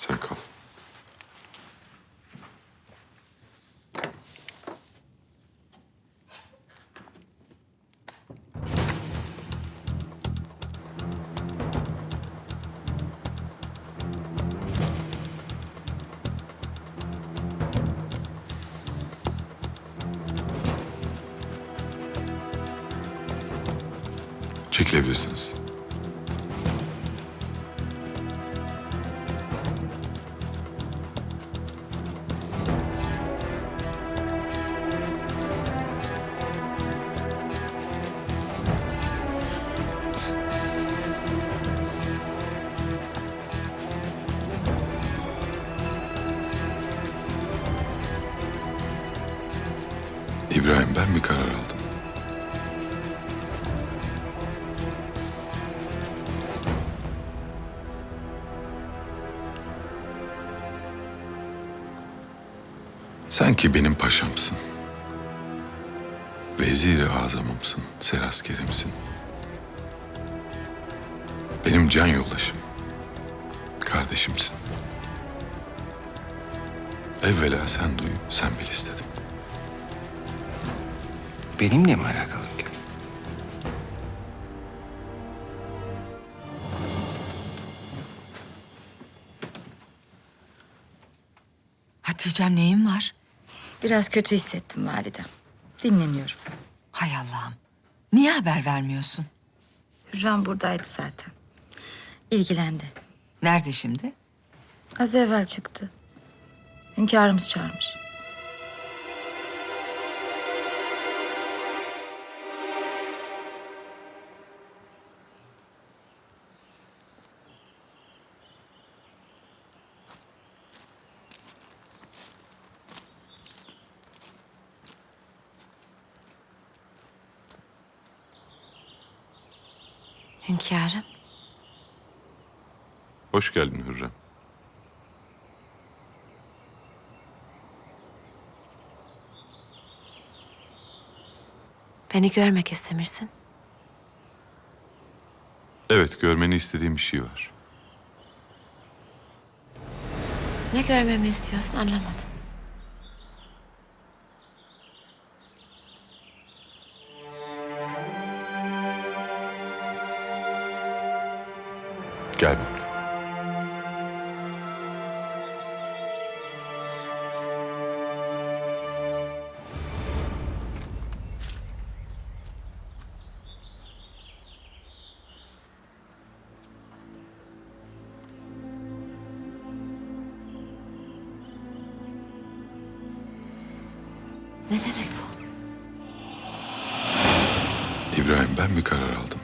Sen kal. Çekilebilirsiniz. İbrahim ben bir karar aldım. Sen ki benim paşamsın. Vezir-i azamımsın, seraskerimsin. Benim can yoldaşım, kardeşimsin. Evvela sen duy, sen bil istedim. Benimle mi alakalı? Hatice'm neyin var? Biraz kötü hissettim validem. Dinleniyorum. Hay Allah'ım. Niye haber vermiyorsun? Hürrem buradaydı zaten. İlgilendi. Nerede şimdi? Az evvel çıktı. Hünkârımız çağırmış. Hünkârım. Hoş geldin Hürrem. Beni görmek istemişsin. Evet, görmeni istediğim bir şey var. Ne görmemi istiyorsun anlamadım. Gel benimle. Ne demek bu? İbrahim ben bir karar aldım.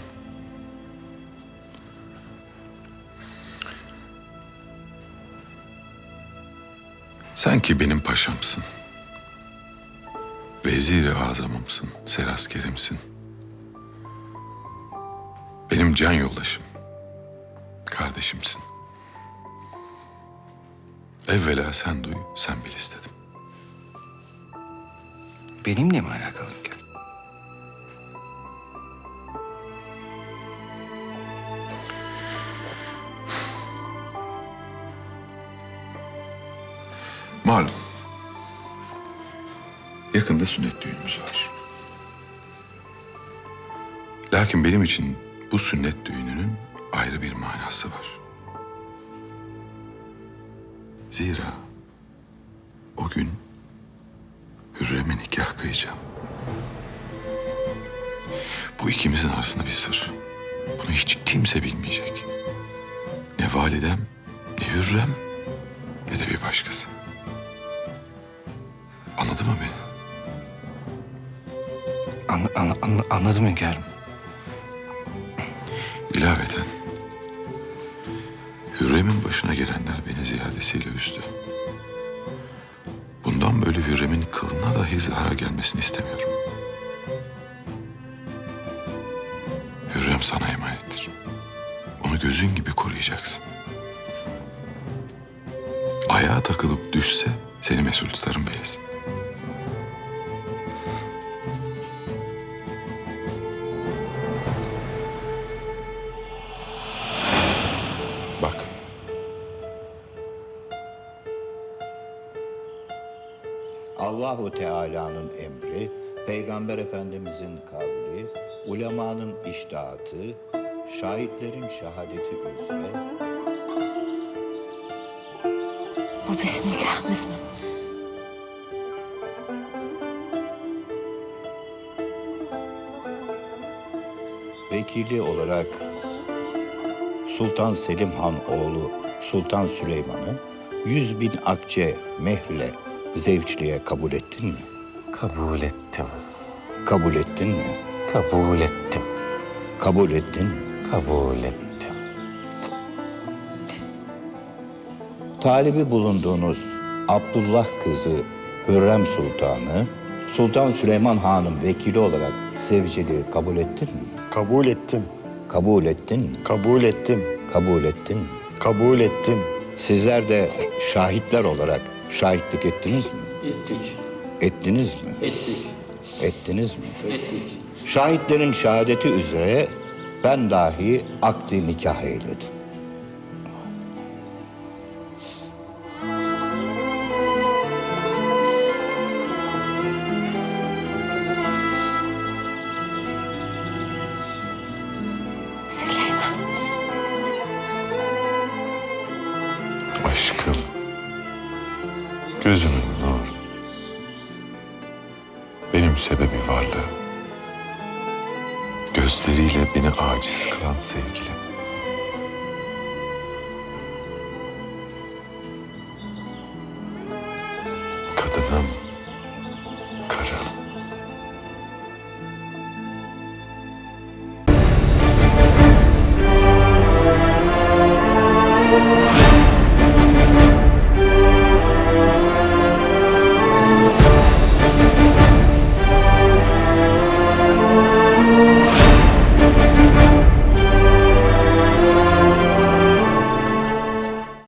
Sen ki benim paşamsın. Vezir-i azamımsın, seraskerimsin. Benim can yoldaşım, kardeşimsin. Evvela sen duy, sen bil istedim. Benimle mi alakalı Yakında sünnet düğünümüz var. Lakin benim için bu sünnet düğününün ayrı bir manası var. Zira o gün Hürrem'e nikah kıyacağım. Bu ikimizin arasında bir sır. Bunu hiç kimse bilmeyecek. Ne validem, ne Hürrem, ne de bir başkası. Anla- anla- anla- anladım hünkârım. İlaveten Hürrem'in başına gelenler beni ziyadesiyle üzdü. Bundan böyle Hürrem'in kılına dahi zarar gelmesini istemiyorum. Hürrem sana emanettir. Onu gözün gibi koruyacaksın. Ayağa takılıp düşse seni mesul tutarım bilesin. Bak. Allahu Teala'nın emri, Peygamber Efendimizin kavli, ulemanın iştahatı, şahitlerin şehadeti üzere. Bu bizim nikahımız mı? Vekili olarak Sultan Selim Han oğlu Sultan Süleyman'ı yüz bin akçe mehrle zevçliğe kabul ettin mi? Kabul ettim. Kabul ettin mi? Kabul ettim. Kabul ettin mi? Kabul ettim. Talibi bulunduğunuz Abdullah kızı Hürrem Sultan'ı Sultan Süleyman Han'ın vekili olarak zevciliği kabul ettin mi? Kabul ettim. Kabul ettin mi? Kabul ettim. Kabul ettin mi? Kabul ettim. Sizler de şahitler olarak şahitlik ettiniz mi? Ettik, Ettiniz mi? ettik, Ettiniz mi? ettik. Şahitlerin şehadeti üzere ben dahi akdi nikah eyledim. Aşkım. Gözümün nur. Benim sebebi varlığım. Gözleriyle beni aciz kılan sevgilim. Kadınım, karım.